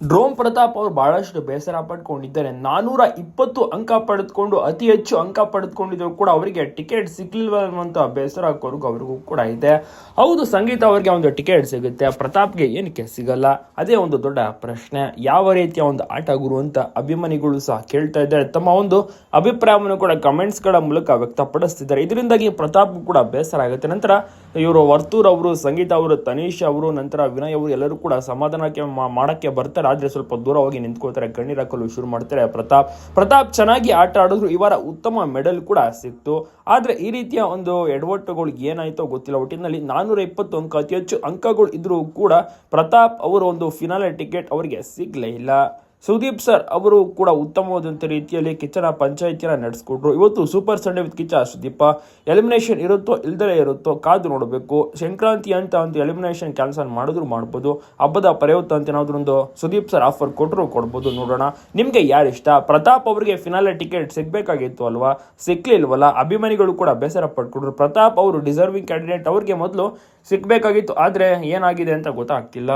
ಡ್ರೋಮ್ ಪ್ರತಾಪ್ ಅವರು ಬಹಳಷ್ಟು ಬೇಸರ ಪಡ್ಕೊಂಡಿದ್ದಾರೆ. ನಾನೂರ ಇಪ್ಪತ್ತು ಅಂಕ ಪಡೆದುಕೊಂಡು, ಅತಿ ಹೆಚ್ಚು ಅಂಕ ಪಡೆದುಕೊಂಡಿದ್ರು ಕೂಡ ಅವರಿಗೆ ಟಿಕೆಟ್ ಸಿಗ್ಲಿಲ್ವ ಅನ್ನುವಂಥ ಬೇಸರ ಕೊರಗು ಅವ್ರಿಗೂ ಕೂಡ ಇದೆ. ಹೌದು, ಸಂಗೀತ ಅವರಿಗೆ ಒಂದು ಟಿಕೆಟ್ ಸಿಗುತ್ತೆ, ಪ್ರತಾಪ್ಗೆ ಏನಕ್ಕೆ ಸಿಗಲ್ಲ? ಅದೇ ಒಂದು ದೊಡ್ಡ ಪ್ರಶ್ನೆ. ಯಾವ ರೀತಿಯ ಒಂದು ಆಟ ಗುರು ಅಂತ ಅಭಿಮಾನಿಗಳು ಸಹ ಕೇಳ್ತಾ ಇದ್ದಾರೆ. ತಮ್ಮ ಒಂದು ಅಭಿಪ್ರಾಯವನ್ನು ಕೂಡ ಕಮೆಂಟ್ಸ್ಗಳ ಮೂಲಕ ವ್ಯಕ್ತಪಡಿಸ್ತಿದ್ದಾರೆ. ಇದರಿಂದಾಗಿ ಪ್ರತಾಪ್ ಕೂಡ ಬೇಸರ ಆಗುತ್ತೆ. ನಂತರ ಇವರು ವರ್ತೂರ್ ಅವರು, ಸಂಗೀತ ಅವರು ತನೀಶ್ ಅವರು, ನಂತರ ವಿನಯ್ ಅವರು ಎಲ್ಲರೂ ಕೂಡ ಸಮಾಧಾನಕ್ಕೆ ಮಾಡಕ್ಕೆ ಬರ್ತಾರೆ. ಆದ್ರೆ ಸ್ವಲ್ಪ ದೂರ ಹೋಗಿ ನಿಂತ್ಕೊಳ್ತಾರೆ. ಕಣ್ಣೀರು ಹಾಕಲು ಶುರು ಮಾಡ್ತಾರೆ. ಪ್ರತಾಪ್ ಪ್ರತಾಪ್ ಚೆನ್ನಾಗಿ ಆಟ ಆಡಿದ್ರು. ಇವರ ಉತ್ತಮ ಮೆಡಲ್ ಕೂಡ ಸಿಕ್ತು. ಆದ್ರೆ ಈ ರೀತಿಯ ಒಂದು ಎಡವಟ್ಟುಗಳು ಏನಾಯಿತೋ ಗೊತ್ತಿಲ್ಲ. ಒಟ್ಟಿನಲ್ಲಿ ನಾನೂರ ಇಪ್ಪತ್ತು ಅಂಕ ಅತಿ ಹೆಚ್ಚು ಅಂಕಗಳು ಇದ್ರೂ ಕೂಡ ಪ್ರತಾಪ್ ಅವರು ಒಂದು ಫಿನಾಲೆ ಟಿಕೆಟ್ ಅವರಿಗೆ ಸಿಗ್ಲೇ ಇಲ್ಲ. ಸುದೀಪ್ ಸರ್, ಅವರು ಕೂಡ ಉತ್ತಮವಾದಂಥ ರೀತಿಯಲ್ಲಿ ಕಿಚ್ಚನ ಪಂಚಾಯಿತಿಯನ್ನು ನಡೆಸ್ಕೊಟ್ರು ಇವತ್ತು super Sunday with Kichcha, Sudeepa. Elimination ಇರುತ್ತೋ, ಇಲ್ದಲೇ ಇರುತ್ತೋ, ಕಾದು ನೋಡಬೇಕು. ಸಂಕ್ರಾಂತಿ ಅಂತ ಒಂದು ಎಲಿಮಿನೇಷನ್ ಕ್ಯಾನ್ಸಲ್ ಮಾಡಿದ್ರು ಮಾಡ್ಬೋದು. ಹಬ್ಬದ ಪ್ರಯುಕ್ತ ಅಂತ ಏನಾದ್ರು ಒಂದು ಸುದೀಪ್ ಸರ್ ಆಫರ್ ಕೊಟ್ಟರು ಕೊಡ್ಬೋದು ನೋಡೋಣ. ನಿಮಗೆ ಯಾರು ಇಷ್ಟ? ಪ್ರತಾಪ್ ಅವರಿಗೆ ಫಿನಾಲೆ ಟಿಕೆಟ್ ಸಿಗ್ಬೇಕಾಗಿತ್ತು ಅಲ್ವಾ? ಸಿಕ್ಲಿಲ್ವಲ್ಲ? ಅಭಿಮಾನಿಗಳು ಕೂಡ ಬೇಸರ ಪಡ್ಕೊಂಡ್ರು ಪ್ರತಾಪ್ ಅವರು ಡಿಸರ್ವಿಂಗ್ ಕ್ಯಾಂಡಿಡೇಟ್ ಅವ್ರಿಗೆ ಮೊದಲು ಸಿಗಬೇಕಾಗಿತ್ತು. ಆದರೆ ಏನಾಗಿದೆ ಅಂತ ಗೊತ್ತಾಗ್ತಿಲ್ಲ.